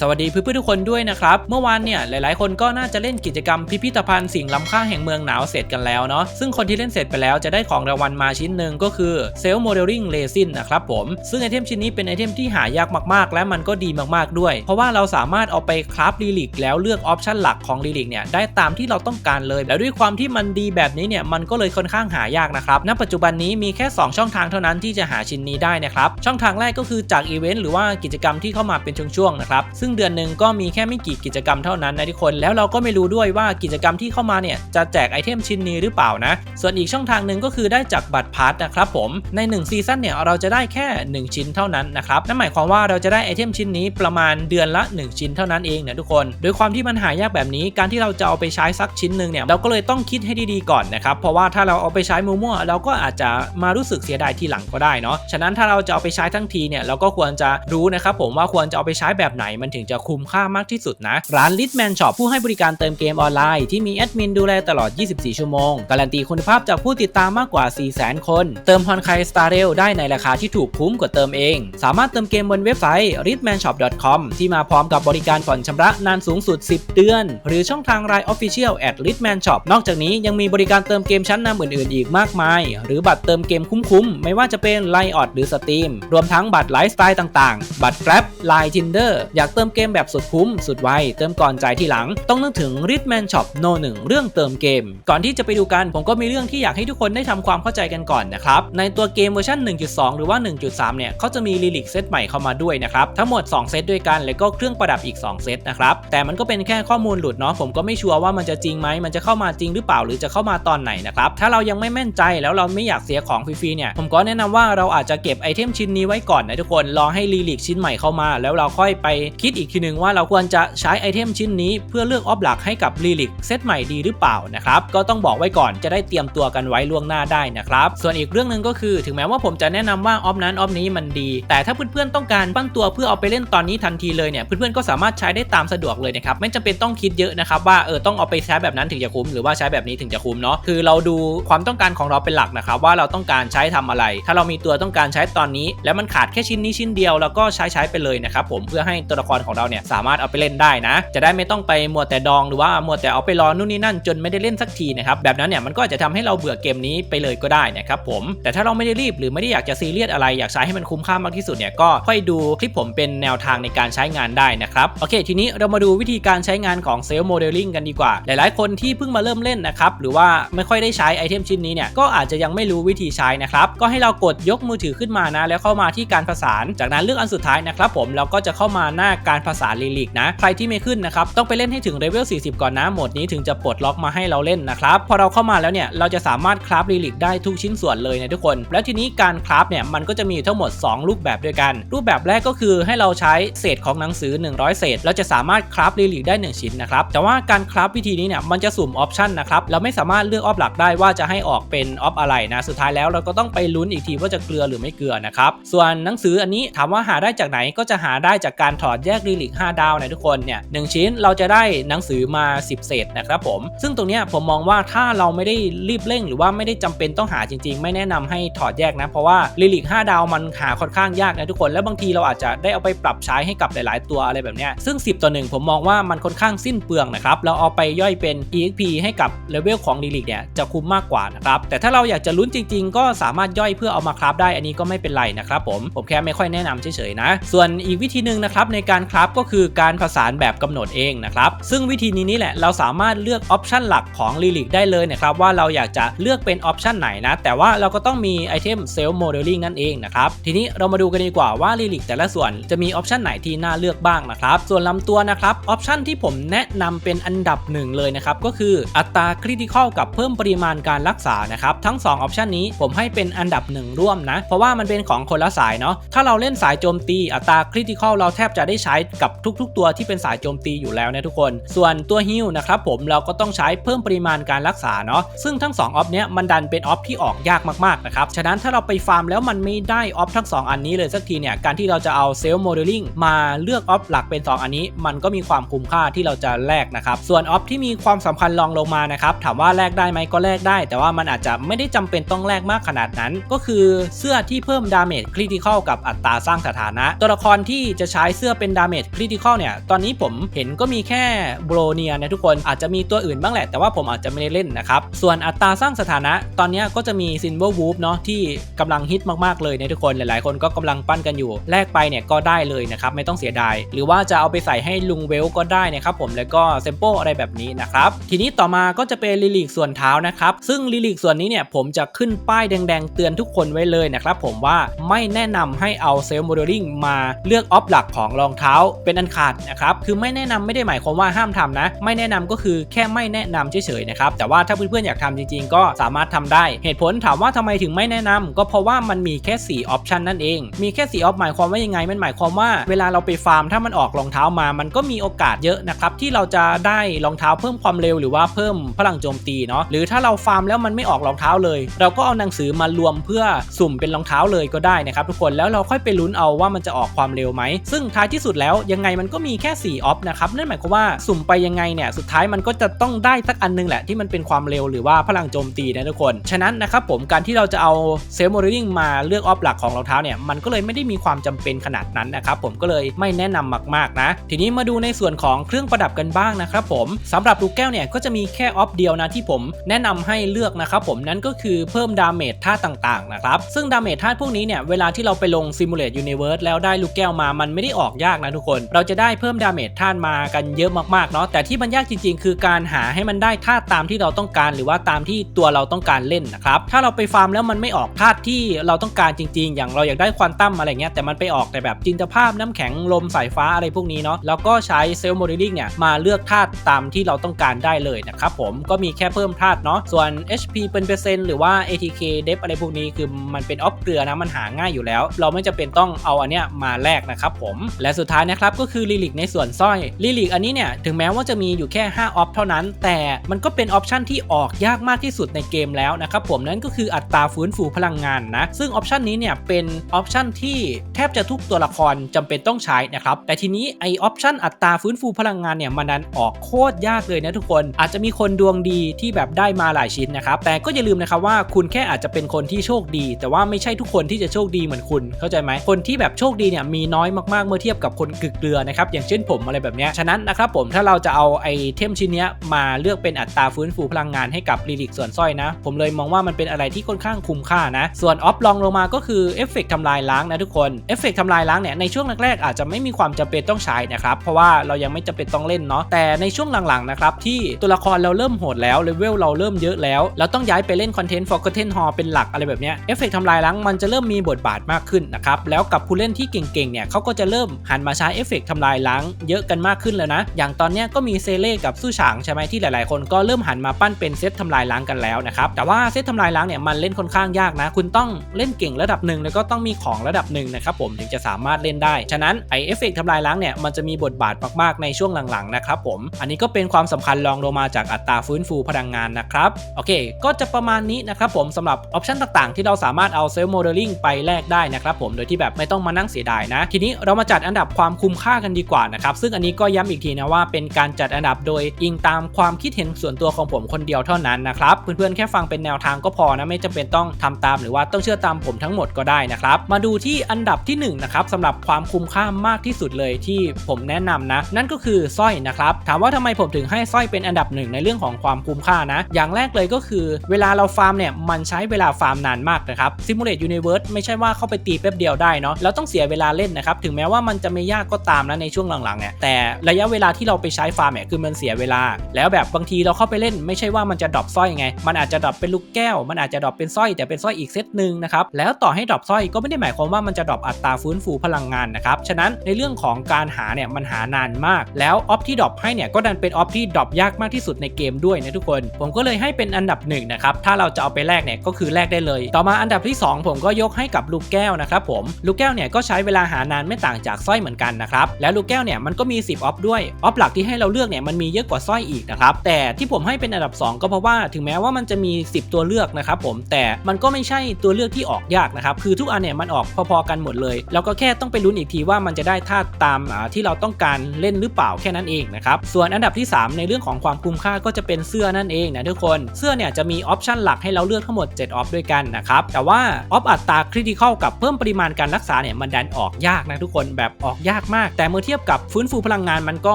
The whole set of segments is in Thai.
สวัสดีเพื่อนๆทุกคนด้วยนะครับ เมื่อวานเนี่ยหลายๆ คนก็น่าจะเล่นกิจกรรมพิพิธภัณฑ์สิ่งล้ำค่าแห่งเมืองหนาวเสร็จกันแล้วเนาะซึ่งคนที่เล่นเสร็จไปแล้วจะได้ของรางวัลมาชิ้นหนึ่งก็คือเซลล์โมเดลลิ่งเรซินนะครับผมซึ่งไอเทมชิ้นนี้เป็นไอเทมที่หายากมากๆ และมันก็ดีมากๆด้วย เพราะว่าเราสามารถเอาไปคราฟลีลิกแล้วเลือกออปชันหลักของลีลิกเนี่ยได้ตามที่เราต้องการเลย แล้วด้วยความที่มันดีแบบนี้เนี่ยมันก็เลยค่อนข้างหายากนะครับณปัจจุบันนี้มีแค่ 2 ช่องทางเท่านั้นที่จะหาชิ้นนี้ได้นะครับช่องทางแรกก็คือจากอีเวนต์หรือว่ากิจกรรมที่เข้ามาเป็นช่วงๆนะครับซึึ่งเดือนหนึ่งก็มีแค่ไม่กี่กิจกรรมเท่านั้นนะทุกคน แล้วเราก็ไม่รู้ด้วยว่ากิจกรรมที่เข้ามาเนี่ยจะแจกไอเทมชิ้นนี้หรือเปล่านะ ส่วนอีกช่องทางหนึ่งก็คือได้จากบัตรพาร์ทนะครับผม ใน1ซีซั่นเนี่ยเราจะได้แค่ 1 ชิ้นเท่านั้นนะครับ นั่นหมายความว่าเราจะได้ไอเทมชิ้นนี้ประมาณเดือนละ 1 ชิ้นเท่านั้นเองนะทุกคน โดยความที่มันหายากแบบนี้ การที่เราจะเอาไปใช้สักชิ้นหนึ่งเนี่ยเราก็เลยต้องคิดให้ดีๆก่อนนะครับ เพราะว่าถ้าเราเอาไปใช้มั่วๆเราก็อาจจะมารู้สึกเสียดายทีหลังก็ได้เนาะ ฉะนั้นถ้าเราจะเอาไปใช้ทั้งทีเนี่ยเราก็ควรจะรู้นะครับผมว่าควรจะเอาไปใช้แบบไหนมันถึงจะคุ้มค่ามากที่สุดนะ ร้าน Litman Shop ผู้ให้บริการเติมเกมออนไลน์ที่มีแอดมินดูแลตลอด 24 ชั่วโมง การันตีคุณภาพจากผู้ติดตามมากกว่า 400,000 คน เติมฮอนไคสตาร์เรลได้ในราคาที่ถูกคุ้มกว่าเติมเอง สามารถเติมเกมบนเว็บไซต์ ritmanshop.com ที่มาพร้อมกับบริการผ่อนชำระนานสูงสุด 10 เดือน หรือช่องทาง Line Official at Ritman Shop นอกจากนี้ยังมีบริการเติมเกมชั้นนำอื่น ๆ อีกมากมาย หรือบัตรเติมเกมคุ้ม ๆ ไม่ว่าจะเป็น Line o d หรือ Steam รวมทั้งบัตรไลฟ์สไตล์ต่าง ๆ บัตร Grab Line Tinder อยากเติมเกมแบบสุดคุ้ม สุดไว เติมก่อนจ่ายทีหลัง ต้องนึกถึง Ritman Shop No 1 เรื่องเติมเกม ก่อนที่จะไปดูกัน ผมก็มีเรื่องที่อยากให้ทุกคนได้ทำความเข้าใจกันก่อนนะครับ ในตัวเกมเวอร์ชัน1.2 หรือว่า 1.3 เนี่ยเขาจะมีลิลิกเซตใหม่เข้ามาด้วยนะครับ ทั้งหมด 2 เซตด้วยกัน แล้วก็เครื่องประดับอีก 2 เซตนะครับ แต่มันก็เป็นแค่ข้อมูลหลุดเนาะ ผมก็ไม่ชัวร์ว่ามันจะจริงไหม มันจะเข้ามาจริงหรือเปล่า หรือจะเข้ามาตอนไหนนะครับ ถ้าเรายังไม่แม่นใจแล้วเราไม่อยากเสียของฟรีๆ เนี่ย ผมก็แนะนำว่าเราอาจจะเก็บไอเทมชิ้นนี้ไว้ก่อนนะทุกคน รอให้ลิลิกชิ้นใหม่เข้ามา แล้วเราค่อยไปคิดอีกทีหนึ่งว่าเราควรจะใช้ไอเทมชิ้นนี้เพื่อเลือกออฟหลักให้กับลิลิกเซตใหม่ดีหรือเปล่านะครับก็ต้องบอกไว้ก่อนจะได้เตรียมตัวกันไว้ล่วงหน้าได้นะครับส่วนอีกเรื่องหนึ่งก็คือ ถึงแม้ว่าผมจะแนะนำว่าออฟนั้นออฟนี้มันดี แต่ถ้าเพื่อนๆต้องการปั้นตัวเพื่อเอาไปเล่นตอนนี้ทันทีเลยเนี่ยเพื่อนๆก็สามารถใช้ได้ตามสะดวกเลยนะครับไม่จำเป็นต้องคิดเยอะนะครับว่าเออต้องเอาไปใช้แบบนั้นถึงจะคุ้มหรือว่าใช้แบบนี้ถึงจะคุ้มเนาะคือเราดูความต้องการของเราเป็นหลักนะครับว่าเราต้องการใช้ทำอะไร ถ้าเรามีตัวต้องการใช้ตอนนี้ แล้วมันขาดแค่ชิ้นนี้ชิ้นเดียวแล้วก็ใช้ใช้ไปเลยนะครับผมเพื่อให้ตัวละครของเราเนี่ยสามารถเอาไปเล่นได้นะ จะได้ไม่ต้องไปมัวแต่ดองหรือว่ามัวแต่เอาไปรอนู่นนี่นั่นจนไม่ได้เล่นสักทีนะครับแบบนั้นเนี่ยมันก็อาจจะทำให้เราเบื่อเกมนี้ไปเลยก็ได้นะครับผมแต่ถ้าเราไม่ได้รีบหรือไม่ได้อยากจะซีเรียสอะไรอยากใช้ให้มันคุ้มค่ามากที่สุดเนี่ยก็ค่อยดูคลิปผมเป็นแนวทางในการใช้งานได้นะครับโอเค ทีนี้เรามาดูวิธีการใช้งานของเซลล์โมเดลลิ่งกันดีกว่า หลายๆ คนที่เพิ่งมาเริ่มเล่นนะครับหรือว่าไม่ค่อยได้ใช้ไอเทมชิ้นนี้เนี่ยก็อาจจะยังไม่รู้วิธีใช้นะครับก็ให้เรากดยกมือถือขึ้นมานะแล้วเข้ามาที่การผสาน จากนั้นเลือกอันสุดท้ายนะครับผมเราก็จะเข้ามาหน้าการผสานลิลิกนะ ใครที่ไม่ขึ้นนะครับต้องไปเล่นให้ถึงเลเวล 40 ก่อนนะโหมดนี้ถึงจะปลดล็อกมาให้เราเล่นนะครับพอเราเข้ามาแล้วเนี่ยเราจะสามารถคราฟลิลิกได้ทุกชิ้นส่วนเลยนะทุกคน แล้วทีนี้การคราฟเนี่ยมันก็จะมีทั้งหมด 2 รูปแบบด้วยกัน รูปแบบแรกก็คือให้เราใช้เศษของหนังสือ 100 เศษ เราจะสามารถคราฟลิลิกได้ 1 ชิ้นนะครับแต่ว่าการคราฟวิธีนี้เนี่ยมันจะสุ่มออปชันนะครับเราไม่สามารถเลือกออฟหลักได้ว่าจะให้ออกเป็นออฟอะไรนะสุดท้ายแล้วเราก็ต้องไปลุ้นอีกทีว่าจะเกลือหรือไม่เกลือนะครับส่วนหนังสืออันนี้ถามว่าหาได้จากไหนก็จะหาได้จากการถอดแยกลิลิก5ดาวนะทุกคนเนี่ยหชิ้นเราจะได้หนังสือมา 10 เศษนะครับผม ซึ่งตรงนี้ผมมองว่าถ้าเราไม่ได้รีบเร่ง หรือว่าไม่ได้จำเป็นต้องหาจริง ๆ ไม่แนะนำให้ถอดแยกนะ เพราะว่าลิลิก5ดาวมันหาค่อนข้างยากนะทุกคน แล้วบางทีเราอาจจะได้เอาไปปรับใช้ให้กับหลาย ๆ ตัวอะไรแบบเนี้ยซึ่ง 10 ต่อหนึ่งผมมองว่ามันค่อนข้างสิ้นเปลืองนะครับ เราเอาไปย่อยเป็น exp ให้กับเลเวลของลิลิกเนี่ยจะคุ้มมากกว่านะครับ แต่ถ้าเราอยากจะลุ้นจริง ๆ ก็สามารถย่อยเพื่อเอามาคราฟได้ อันนี้ก็ไม่เป็นไรนะครับผม ผมแค่ไม่ค่อยแนะนำเฉย ๆ นะ ส่วนอีกวิธีหนึ่งนะครับในการคราฟก็คือการผสานแบบกำหนดเองนะครับซึ่งวิธีนี้นี่แหละเราสามารถเลือกออปชันหลักของลิลิกได้เลยนะครับว่าเราอยากจะเลือกเป็นออปชันไหนนะแต่ว่าเราก็ต้องมีไอเทมเซลล์โมเดลลิ่งนั่นเองนะครับทีนี้เรามาดูกันดีกว่าว่าลิลิกแต่ละส่วนจะมีออปชันไหนที่น่าเลือกบ้างนะครับส่วนลำตัวนะครับออปชันที่ผมแนะนำเป็นอันดับหนึ่งเลยนะครับก็คืออัตราคริติคอลกับเพิ่มปริมาณการรักษานะครับทั้ง2ออปชันนี้ผมให้เป็นอันดับหนึ่งร่วมนะเพราะว่ามันเป็นของคนละสายเนาะถ้าเราเล่นสายโจมตีอัตราคริติคอลเราแทบจะได้ใช้กับทุกๆ ตัวที่เป็นสายโจมตีอยู่แล้วนะทุกคน ส่วนตัวฮิลนะครับผมเราก็ต้องใช้เพิ่มปริมาณการรักษาเนาะซึ่งทั้ง2ออฟเนี้ยมันดันเป็นออฟที่ออกยากมากๆนะครับฉะนั้นถ้าเราไปฟาร์มแล้วมันไม่ได้ออฟทั้ง 2 อันนี้เลยสักทีเนี่ยการที่เราจะเอาเซลล์โมเดลลิ่งมาเลือกออฟหลักเป็น 2 อันนี้ มันก็มีความคุ้มค่าที่เราจะแลกนะครับส่วนออฟที่มีความสำคัญรองลงมานะครับถามว่าแลกได้ไหมก็แลกได้ แต่ว่ามันอาจจะไม่ได้จำเป็นต้องแลกมากขนาดนั้น ก็คือเสื้อที่เพิ่มดาเมจคริติคอลกับอัตราสร้างสถานะ ตัวละครที่จะใช้เสื้อเป็นดาเมจคริติคอลเนี่ย ตอนนี้ผมเห็นก็มีแค่โบรเนียนะทุกคนอาจจะมีตัวอื่นบ้างแหละ แต่ว่าผมอาจจะไม่ได้เล่นนะครับ ส่วนอัตราสร้างสถานะ ตอนนี้ก็จะมีซินเวอร์วูฟเนาะที่กำลังฮิตมากๆเลยนะทุกคนหลายๆ คนก็กำลังปั้นกันอยู่แลกไปเนี่ยก็ได้เลยนะครับไม่ต้องเสียดาย หรือว่าจะเอาไปใส่ให้ลุงเวลก็ได้นะครับผมแล้วก็เซมโปอะไรแบบนี้นะครับทีนี้ต่อมาก็จะเป็นลิลิกส่วนเท้านะครับซึ่งลิลิกส่วนนี้เนี่ยผมจะขึ้นป้ายแดง ๆ เตือนทุกคนไว้เลยนะครับผมว่าไม่แนะนำให้เอาเซลล์โมเดลลิ่งมาเลือกออฟหลักของรองเท้าเป็นอันขาดนะครับคือไม่แนะนำไม่ได้หมายความว่าห้ามทำนะ ไม่แนะนำก็คือแค่ไม่แนะนำเฉยๆนะครับแต่ว่าถ้าเพื่อนๆอยากทำจริง ๆ ก็สามารถทำได้ เหตุผลถามว่าทำไมถึงไม่แนะนำก็เพราะว่ามันมีแค่ 4 ออปชันนั่นเอง มีแค่4ออฟหมายความว่ายังไงมันหมายความว่าเวลาเราไปฟาร์มถ้ามันออกรองเท้ามา มันก็มีโอกาสเยอะนะครับที่เราจะได้รองเท้าเพิ่มความเร็วหรือว่าเพิ่มพลังโจมตีเนาะหรือถ้าเราฟาร์มแล้วมันไม่ออกรองเท้าเลย เราก็เอาหนังสือมารวมเพื่อสุ่มเป็นรองเท้าเลยก็ได้นะครับทุกคนแล้วเราค่อยไปลุ้นเอาว่ามันจะออกความเร็วไหมซึ่งท้ายที่สุดแล้วยังไงมันก็มีแค่4ออฟนะครับนั่นหมายความว่าสุ่มไปยังไงเนี่ยสุดท้ายมันก็จะต้องได้สักอันนึงแหละที่มันเป็นความเร็วหรือว่าพลังโจมตีนะทุกคน ฉะนั้นนะครับผมการที่เราจะเอาเซลล์โมเดลลิ่งมาเลือกออฟหลักของรองเท้าเนี่ยมันก็เลยไม่ได้มีความจำเป็นขนาดนั้นนะครับผมก็เลยไม่แนะนำมากๆนะ ทีนี้มาดูในส่วนของเครื่องประดับกันบ้างนะครับผมสำหรับลูกแก้วเนี่ยก็จะมีแค่ออฟเดียวนะที่ผมแนะนำให้เลือกนะครับผมนั่นก็คือเพิ่มดาเมจธาตุต่างๆนะครับซึ่งดาเมจธาตุพวกนี้เนี่ยเวลาที่เราไปลง Simulate Universe แล้วได้ลูกแก้วมามันไม่ได้ออกยากนะทุกคน เราจะได้เพิ่มดาเมจธาตุมากันเยอะมากๆเนาะแต่ที่มันยากจริง ๆ คือการหาให้มันได้ธาตุตามที่เราต้องการ หรือว่าตามที่ตัวเราต้องการเล่นนะครับถ้าเราไปฟาร์มแล้วมันไม่ออกธาตุที่เราต้องการจริง ๆ อย่างเราอยากได้ควอนตัมอะไรเงี้ยแต่มันไปออกแต่แบบจินตภาพน้ำแข็งลมสายฟ้าอะไรพวกนี้เนาะแล้วก็ใช้เซลล์โมเดลลิ่งเนี่ยมาเลือกธาตุตามที่เราต้องการได้เลยนะครับผมก็มีแค่เพิ่มธาตุเนาะส่วน HP เป็นเปอร์เซ็นต์หรือว่า ATK เดฟอะไรพวกนี้คือมันเป็นออฟเกลือนะมันหาง่ายอยู่แล้ว เราไม่จำเป็นต้องเอาอันเนี้ยมาแลกนะครับผมและสุดท้ายนะครับก็คือลิลิกในส่วนสร้อยลิลิกอันนี้เนี่ยถึงแม้ว่าจะมีอยู่แค่ 5 ออฟเท่านั้น แต่มันก็เป็นออปชันที่ออกยากมากที่สุดในเกมแล้วนะครับผมนั่นก็คืออัตราฟื้นฟูพลังงานนะ ซึ่งออปชันนี้เนี่ยเป็นออปชันที่แทบจะทุกตัวละครจำเป็นต้องใช้นะครับแต่ทีนี้ไอออปชันอัตราฟื้นฟูพลังงานเนี่ยมันดันออกโคตรยากเลยนะทุกคน อาจจะมีคนดวงดีที่แบบได้มาหลายชิ้นนะครับแต่ก็อย่าลืมนะครับว่าคุณแค่อาจจะเป็นคนที่โชคดี แต่ว่าไม่ใช่ทุกคนที่จะโชคดีเหมือนคุณเข้าใจไหมคนที่แบบโชคดีเนี่ยมีน้อยมากๆเมื่อเทียบกับคนกึกเกลือนะครับอย่างเช่นผมอะไรแบบนี้ฉะนั้นนะครับผมถ้าเราจะเอาไอเทมชิ้นนี้มาเลือกเป็นอัตราฟื้นฟูพลังงานให้กับลิลิกส่วนสร้อยนะ ผมเลยมองว่ามันเป็นอะไรที่ค่อนข้างคุ้มค่านะ ส่วนออฟลองลงมาก็คือเอฟเฟกทำลายล้างนะทุกคนเอฟเฟกทำลายล้างเนี่ยในช่วงแรกๆอาจจะไม่มีความจำเป็นต้องใช้นะครับเพราะว่าเรายังไม่จำเป็นต้องเล่นเนาะแต่ในช่วงหลังๆนะครับที่ตัวละครเราเริ่มโหดแล้วเลเวลเราเริ่มเยอะแล้วเราต้องย้ายไปเล่นคอนเทนต์ Forgotten Hall เป็นหลักอะไรแบบเนี้ยเอฟเฟกทำลายล้างมันจะเริ่มมีบทบาทมากขึ้นนะครับแล้วกับผู้เล่นที่เก่งๆเนี่ยเขาก็จะเริ่มหันมาใช้เอฟเฟกทำลายล้างเยอะกันมากขึ้นแล้วนะ อย่างตอนนี้ก็มีเซเล่กับสู้ฉางใช่ไหมที่หลายๆ คนก็เริ่มหันมาปั้นเป็นเซตทำลายล้างกันแล้วนะครับ แต่ว่าเซตทำลายล้างเนี่ยมันเล่นค่อนข้างยากนะ คุณต้องเล่นเก่งระดับหนึ่งแล้วก็ต้องมีของระดับหนึ่งนะครับผมถึงจะสามารถเล่นได้ ฉะนั้นไอเอฟเฟกทำลายล้างเนี่ยมันจะมีบทบาทมากๆในช่วงหลังๆนะครับผม อันนี้ก็เป็นความสำคัญรองลงมาจากอัตราฟื้นฟูพลังงานนะครับ โอเค ก็จะประมาณนี้นะครับผมสำหรับออปชันต่างๆ ที่เราสามารถเอาเซลล์โมเดลลิ่งไปแลกได้นะครับผมโดยที่แบบไม่ต้องมานั่งเสียดายนะ ทีนี้เรามาจัดอันดับความความคุ้มค่ากันดีกว่านะครับ ซึ่งอันนี้ก็ย้ำอีกทีนะว่าเป็นการจัดอันดับโดยอิงตามความคิดเห็นส่วนตัวของผมคนเดียวเท่านั้นนะครับ เพื่อนๆแค่ฟังเป็นแนวทางก็พอนะไม่จำเป็นต้องทำตามหรือว่าต้องเชื่อตามผมทั้งหมดก็ได้นะครับ มาดูที่อันดับที่1นนะครับสำหรับความคุ้มค่ามากที่สุดเลยที่ผมแนะนำนะ นั่นก็คือสร้อยนะครับ ถามว่าทำไมผมถึงให้สร้อยเป็นอันดับหนึ่งในเรื่องของความคุ้มค่านะ อย่างแรกเลยก็คือ เวลาเราฟาร์มเนี่ยมันใช้เวลาฟาร์มนานมากนะครับ Simulate Universe ไม่ใช่ว่าเข้าไปตีแป๊บเดียวได้เนาะเราต้องเสียเวลาเล่นนะครับถึงแม้ว่ามันจะไม่ยากก็ตามนะในช่วงหลังๆเนี่ยแต่ระยะเวลาที่เราไปใช้ฟาร์มเนี่ยคือมันเสียเวลา แล้วแบบบางทีเราเข้าไปเล่นไม่ใช่ว่ามันจะดรอปสร้อยไง มันอาจจะดรอปเป็นลูกแก้ว มันอาจจะดรอปเป็นสร้อยแต่เป็นสร้อยอีกเซตหนึ่งนะครับแล้วต่อให้ดรอปสร้อยก็ไม่ได้หมายความว่ามันจะดรอปอัตราฟื้นฟูพลังงานนะครับฉะนั้นในเรื่องของการหาเนี่ยมันหานานมาก แล้วออฟที่ดรอปให้เนี่ยก็ดันเป็นออฟที่ดรอปยากมากที่สุดในเกมด้วยนะทุกคน ผมก็เลยให้เป็นอันดับหนึ่งนะครับถ้าเราจะเอาไปแลกเนี่ยก็คือแลกได้เลย ต่อมาอันดับที่ 2 ผมก็ยกให้กับลูกแก้วนะครับผมลูกแก้วเนี่ยก็ใช้เวลาหานานไม่ต่างจากสร้อยเหมือนกันนะครับ แล้วลูกแก้วเนี่ยมันก็มี 10ออฟด้วย ออฟหลักที่ให้เราเลือกเนี่ยมันมีเยอะกว่าสร้อยอีกนะครับ แต่ที่ผมให้เป็นอันดับ 2 ก็เพราะว่าถึงแม้ว่ามันจะมี 10 ตัวเลือกนะครับผม แต่มันก็ไม่ใช่ตัวเลือกที่ออกยากนะครับ คือทุกอันเนี่ยมันออกพอๆกันหมดเลย แล้วก็แค่ต้องไปลุ้นอีกทีว่ามันจะได้ท่าตามที่เราต้องการเล่นหรือเปล่าแค่นั้นเองนะครับ ส่วนอันดับที่ 3 ในเรื่องของความคุ้มค่าก็จะเป็นเสื้อนั่นเองนะทุกคน เสื้อเนี่ยจะมีออปชันหลักให้เราเลือกทั้งหมด 7 ออฟด้วยกันนะครับ แต่ว่าออฟอัตราคริติคอลกับเพิ่มปริมาณการรักษาเนี่ยมันดันออกยากนะทุกคนแบบออกยากากมาก แต่เมื่อเทียบกับฟื้นฟูพลังงานมันก็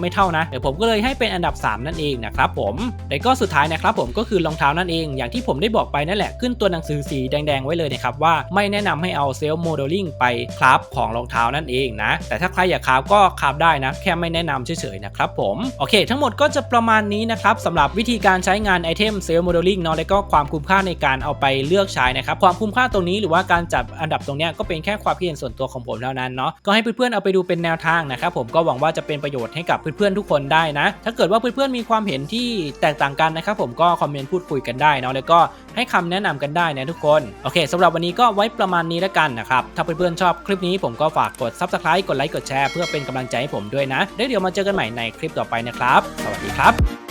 ไม่เท่านะเดี๋ยวผมก็เลยให้เป็นอันดับ 3 นั่นเองนะครับผมแต่ก็สุดท้ายนะครับผมก็คือรองเท้านั่นเองอย่างที่ผมได้บอกไปนั่นแหละขึ้นตัวหนังสือสีแดงๆไว้เลยนะครับว่าไม่แนะนำให้เอาเซลล์โมเดลลิ่งไปคราฟของรองเท้านั่นเองนะ แต่ถ้าใครอยากคราฟก็คราฟได้นะ แค่ไม่แนะนำเฉยๆนะครับผมโอเค ทั้งหมดก็จะประมาณนี้นะครับสำหรับวิธีการใช้งานไอเทมเซลล์โมเดลลิ่งเนาะและก็ความคุ้มค่าในการเอาไปเลือกใช้นะครับความคุ้มค่าตรงนี้หรือว่าการจัดอันดับตรงเนี้ยก็เป็นแค่ความคิดเห็นส่วนตัวของผมเท่านั้นเนาะก็ให้เพื่อนๆเอาไปดูเป็นแนวทางนะครับผมก็หวังว่าจะเป็นประโยชน์ให้กับเพื่อนๆทุกคนได้นะ ถ้าเกิดว่าเพื่อนๆมีความเห็นที่แตกต่างกันนะครับผมก็คอมเมนต์พูดคุยกันได้เนาะแล้วก็ให้คำแนะนำกันได้นะทุกคน โอเคสำหรับวันนี้ก็ไว้ประมาณนี้แล้วกันนะครับ ถ้าเพื่อนๆชอบคลิปนี้ผมก็ฝากกด subscribe กดไลค์กดแชร์เพื่อเป็นกำลังใจให้ผมด้วยนะเดี๋ยวมาเจอกันใหม่ในคลิปต่อไปนะครับ สวัสดีครับ